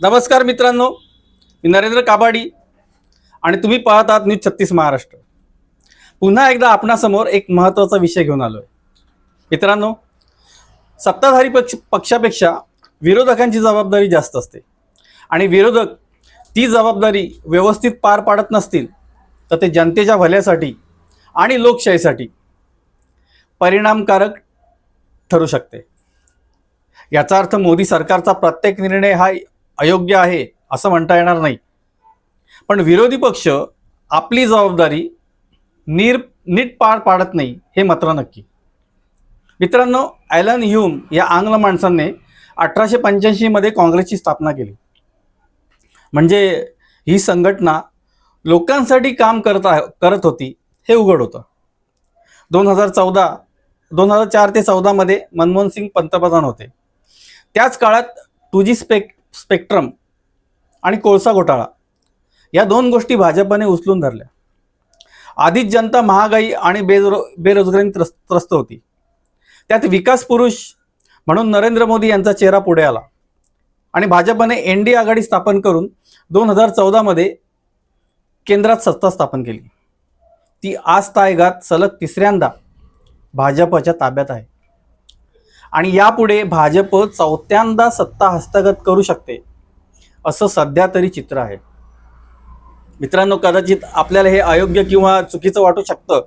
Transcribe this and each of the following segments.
नमस्कार मित्रांनो मी नरेंद्र काबाडी आणि तुम्ही पाहत आहात न्यूज छत्तीस महाराष्ट्र. पुन्हा एकदा आपणासमोर एक महत्त्वाचा विषय घेऊन आलो आहे मित्रांनो सत्ताधारी पक्ष पक्षापेक्षा विरोधकांची जबाबदारी जास्त असते. आणि विरोधक ती जबाबदारी व्यवस्थित पार पाडत नसतील तर ते जनतेच्या भल्यासाठी आणि लोकशाहीसाठी परिणामकारक ठरू शकते. याचा अर्थ मोदी सरकारचा प्रत्येक निर्णय हा अयोग्य आहे असं म्हणता येणार नाही. पण विरोधी पक्ष आपली जबाबदारी नीर नीट पार पाडत नाही हे मात्र नक्की. मित्रांनो ॲलन ह्यूम या आंग्ल माणसांनी अठराशे पंच्याऐंशीमध्ये काँग्रेसची स्थापना केली. म्हणजे ही संघटना लोकांसाठी काम करत करत होती हे उघड होतं. दोन हजार चौदा दोन हजार चार ते चौदामध्ये मनमोहन सिंग पंतप्रधान होते. त्याच काळात टू जी स्पेक स्पेक्ट्रम आणि कोळसा घोटाळा या दोन गोष्टी भाजपने उचलून धरल्या. आधीच जनता महागाई आणि बेरो बेरोजगारी त्रस्त त्रस्त होती. त्यात विकास पुरुष म्हणून नरेंद्र मोदी यांचा चेहरा पुढे आला. आणि भाजपने एन डी आघाडी स्थापन करून दोन हजार चौदामध्ये केंद्रात सत्ता स्थापन केली. ती आज तायगात सलग तिसऱ्यांदा भाजपच्या ताब्यात आहे. आणि यापुढे भाजप चौथ्यांदा सत्ता हस्तगत करू शकते असं सध्या तरी चित्र आहे. मित्रांनो कदाचित आपल्याला हे अयोग्य किंवा चुकीचं वाटू शकतं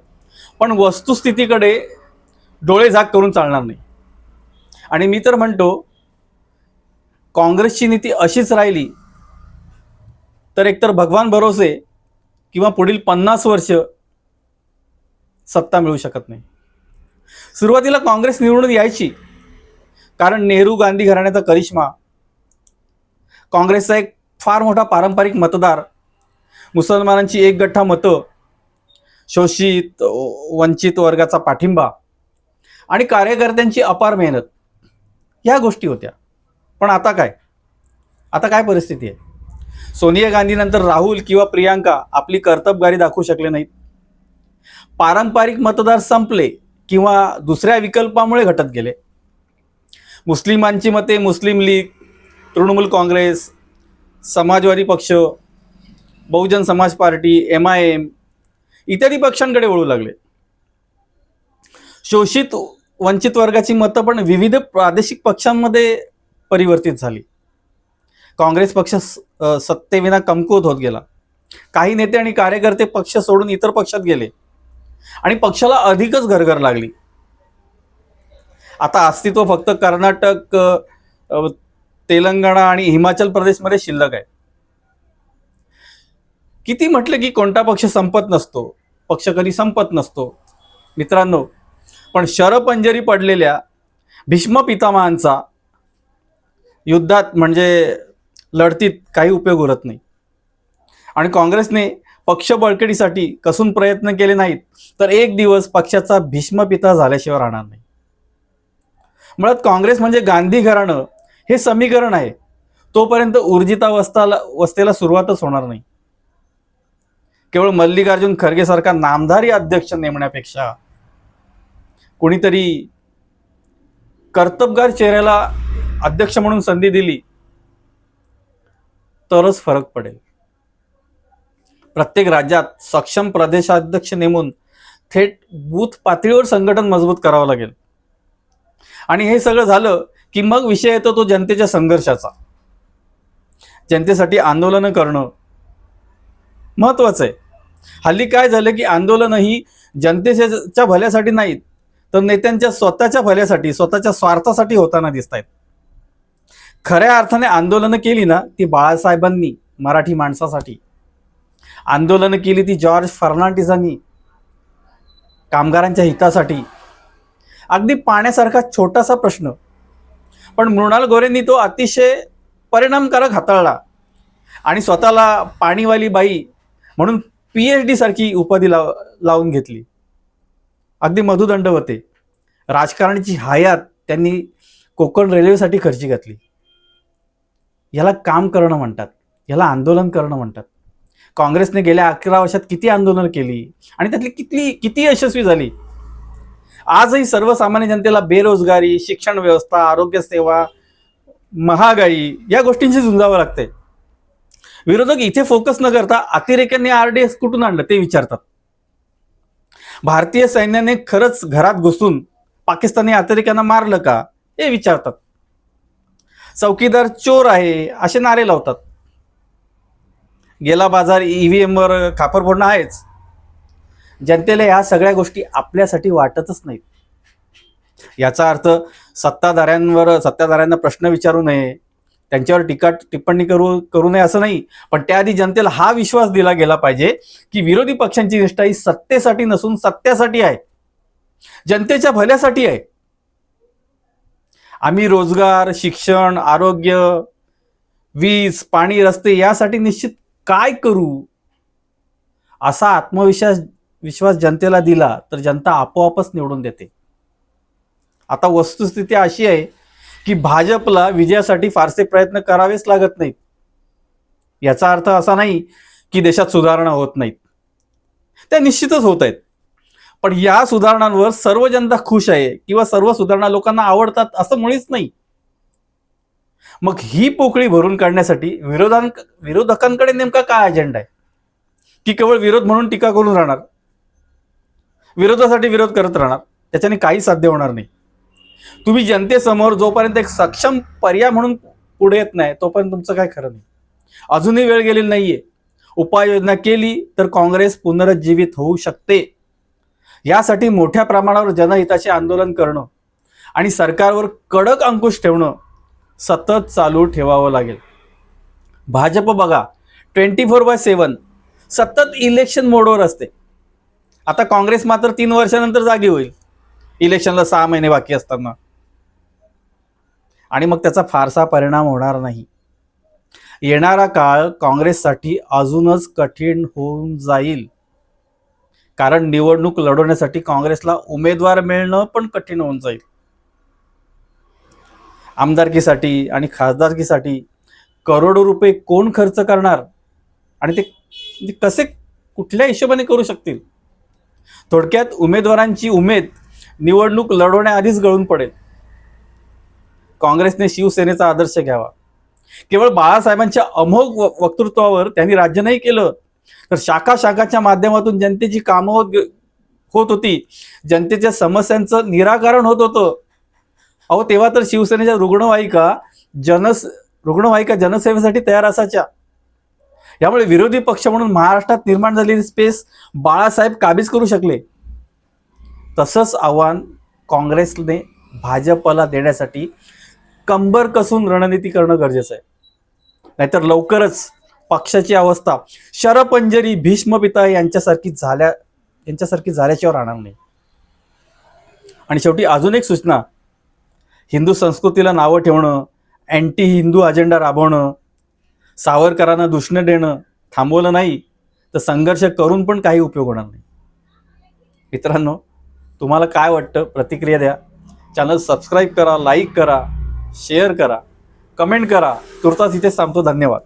पण वस्तुस्थितीकडे डोळे झाक करून चालणार नाही. आणि मी तर म्हणतो काँग्रेसची नीती अशीच राहिली तर एकतर भगवान भरोसे किंवा पुढील पन्नास वर्ष सत्ता मिळू शकत नाही. सुरुवातीला काँग्रेस निवडून यायची कारण नेहरू गांधी घराण्याचा करिश्मा काँग्रेसचा एक फार मोठा पारंपरिक मतदार मुसलमानांची एक गठ्ठा मतं शोषित वंचित वर्गाचा पाठिंबा आणि कार्यकर्त्यांची अपार मेहनत ह्या गोष्टी होत्या. पण आता काय? आता काय परिस्थिती आहे? सोनिया गांधीनंतर राहुल किंवा प्रियांका आपली कर्तबगारी दाखवू शकले नाहीत. पारंपरिक मतदार संपले किंवा दुसऱ्या विकल्पामुळे घटत गेले. मुस्लिमांची मते मुस्लिम लीग तृणमूल काँग्रेस समाजवादी पक्ष बहुजन समाज पार्टी एम आय एम इत्यादी पक्षांकडे वळू लागले. शोषित वंचित वर्गाची मतं पण विविध प्रादेशिक पक्षांमध्ये परिवर्तित झाली. काँग्रेस पक्ष सत्तेविना कमकुवत होत गेला. काही नेते आणि कार्यकर्ते पक्ष सोडून इतर पक्षात गेले. आणि पक्षाला अधिकच घरघर लागली. आता अस्तित्व फक्त कर्नाटक तेलंगणा आणि हिमाचल प्रदेशमध्ये शिल्लक आहे. किती म्हटलं की कोणता पक्ष संपत नसतो पक्ष कधी संपत नसतो? मित्रांनो पण शरपंजरी पडलेल्या भीष्म पितामहांचा युद्धात म्हणजे लढतीत काही उपयोग उरत नाही. आणि काँग्रेसने पक्ष बळकटीसाठी कसून प्रयत्न केले नाहीत तर एक दिवस पक्षाचा भीष्म पिता झाल्याशिवाय राहणार नाही. मुळात काँग्रेस म्हणजे गांधी घराणं हे समीकरण आहे. तोपर्यंत ऊर्जितावस्थाला अवस्थेला सुरुवातच होणार नाही. केवळ मल्लिकार्जुन खरगेसारखा नामधारी अध्यक्ष नेमण्यापेक्षा कोणीतरी कर्तबगार चेहऱ्याला अध्यक्ष म्हणून संधी दिली तरच फरक पडेल. प्रत्येक राज्यात सक्षम प्रदेशाध्यक्ष नेमून थेट बूथ पातळीवर संघटन मजबूत करावं लागेल. आणि हे सगळं झालं की मग विषय येतो तो जनतेच्या संघर्षाचा. जनतेसाठी आंदोलनं करणं महत्वाचं आहे. हल्ली काय झालं की आंदोलनं ही जनतेच्या भल्यासाठी नाहीत तर नेत्यांच्या स्वतःच्या भल्यासाठी स्वतःच्या स्वार्थासाठी होताना दिसत आहेत खऱ्या अर्थाने आंदोलनं केली ना ती बाळासाहेबांनी मराठी माणसासाठी. आंदोलनं केली ती जॉर्ज फर्नांडिसांनी कामगारांच्या हितासाठी. अगदी पाण्यासारखा छोटासा प्रश्न. पण मृणाल गोरेंनी तो अतिशय परिणामकारक हाताळला. आणि स्वतःला पाणीवाली बाई म्हणून पी एच डी सारखी उपाधी लाव लावून घेतली. अगदी मधुदंड होते. राजकारणाची हयात त्यांनी कोकण रेल्वेसाठी खर्ची घातली. याला काम करणं म्हणतात. याला आंदोलन करणं म्हणतात. काँग्रेसने गेल्या अकरा वर्षात किती आंदोलनं केली? आणि त्यातली किती किती यशस्वी झाली? आजही सर्वसामान्य जनतेला बेरोजगारी शिक्षण व्यवस्था आरोग्य सेवा महागाई या गोष्टींशी झुंजावं लागतंय. विरोधक इथे फोकस न करता अतिरेक्यांनी आरडीएस कुठून आणलं ते विचारतात. भारतीय सैन्याने खरंच घरात घुसून पाकिस्तानी अतिरेक्यांना मारलं का हे विचारतात. चौकीदार चोर आहे असे नारे लावतात. गेला बाजार ईव्हीएम वर खापर फोडणं आहेच. जनतेला ह्या सगळ्या गोष्टी आपल्यासाठी वाटतच नाहीत. याचा अर्थ सत्ताधाऱ्यांवर सत्ताधाऱ्यांना प्रश्न विचारू नये. त्यांच्यावर टीका टिप्पणी करू करू नये असं नाही. पण त्याआधी जनतेला हा विश्वास दिला गेला पाहिजे की विरोधी पक्षांची निष्ठा ही सत्तेसाठी नसून सत्यासाठी आहे. जनतेच्या भल्यासाठी आहे. आम्ही रोजगार शिक्षण आरोग्य वीज पाणी रस्ते यासाठी निश्चित काय करू? असा आत्मविश्वास विश्वास जनतेला दिला तर जनता आपोआपच निवडून देते. आता वस्तुस्थिती अशी आहे की भाजपला विजयासाठी फारसे प्रयत्न करावेच लागत नाहीत. याचा अर्थ असा नाही की देशात सुधारणा होत नाहीत. त्या निश्चितच होत आहेत. पण या सुधारणांवर सर्व जनता खुश आहे किंवा सर्व सुधारणा लोकांना आवडतात असं मुळीच नाही. मग ही पोकळी भरून काढण्यासाठी विरोधां विरोधकांकडे नेमका काय अजेंडा आहे? की केवळ विरोध म्हणून टीका करून राहणार? विरोधासाठी विरोध करत राहणार. त्याच्याने काही साध्य होणार नाही. तुम्ही जनतेसमोर जोपर्यंत एक सक्षम पर्याय म्हणून पुढे येत नाही तोपर्यंत तुमचं काय खरं नाही. अजूनही वेळ गेलेली नाहीये. उपाययोजना केली तर काँग्रेस पुनरुज्जीवित होऊ शकते. यासाठी मोठ्या प्रमाणावर जनहिताचे आंदोलन करणं आणि सरकारवर कडक अंकुश ठेवणं सतत चालू ठेवावं लागेल. भाजप बघा ट्वेंटी फोर बाय सेवन सतत इलेक्शन मोडवर असते. आता काँग्रेस मात्र तीन वर्षानंतर जागी होईल. इलेक्शनला सहा महिने बाकी असताना. आणि मग त्याचा फारसा परिणाम होणार नाही. येणारा काळ काँग्रेससाठी अजूनच कठीण होऊन जाईल. कारण निवडणूक लढवण्यासाठी काँग्रेसला उमेदवार मिळणं पण कठीण होऊन जाईल. आमदारकीसाठी आणि खासदारकीसाठी करोडो रुपये कोण खर्च करणार? आणि ते ते कसे कुठल्या हिशोबाने करू शकतील? थोडक्यात उमेदवारांची उमेद निवडणूक लढवण्याआधीच गळून पडेल. काँग्रेसने शिवसेनेचा आदर्श घ्यावा. केवळ बाळासाहेबांच्या अमोघ वक्तृत्वावर त्यांनी राज्य नाही केलं तर शाखा शाखाच्या माध्यमातून जनतेची कामं होत होत होती. जनतेच्या समस्यांचं निराकरण होत होतं. अहो तेव्हा तर शिवसेनेच्या रुग्णवाहिका जनस रुग्णवाहिका जनसेवेसाठी तयार असायच्या. यामुळे विरोधी पक्ष म्हणून महाराष्ट्रात निर्माण झालेली स्पेस बाळासाहेब काबीज करू शकले. तसंच आव्हान काँग्रेसने भाजपला देण्यासाठी कंबर कसून रणनीती करणं गरजेचं आहे. नाहीतर लवकरच पक्षाची अवस्था शरपंजरी भीष्मपिता यांच्यासारखी झाल्या यांच्यासारखी झाल्याशिवाय राहणार नाही. आणि शेवटी अजून एक सूचना. हिंदू संस्कृतीला नावं ठेवणं अँटी हिंदू अजेंडा राबवणं सावरकरांना दुष्ण देणं थांबवलं नाही तर संघर्ष करून पण काही उपयोग होणार नाही. मित्रांनो तुम्हाला काय वाटतं? प्रतिक्रिया द्या. चॅनल सबस्क्राईब करा लाईक करा शेअर करा कमेंट करा. तुर्तास इथे सांगतो धन्यवाद.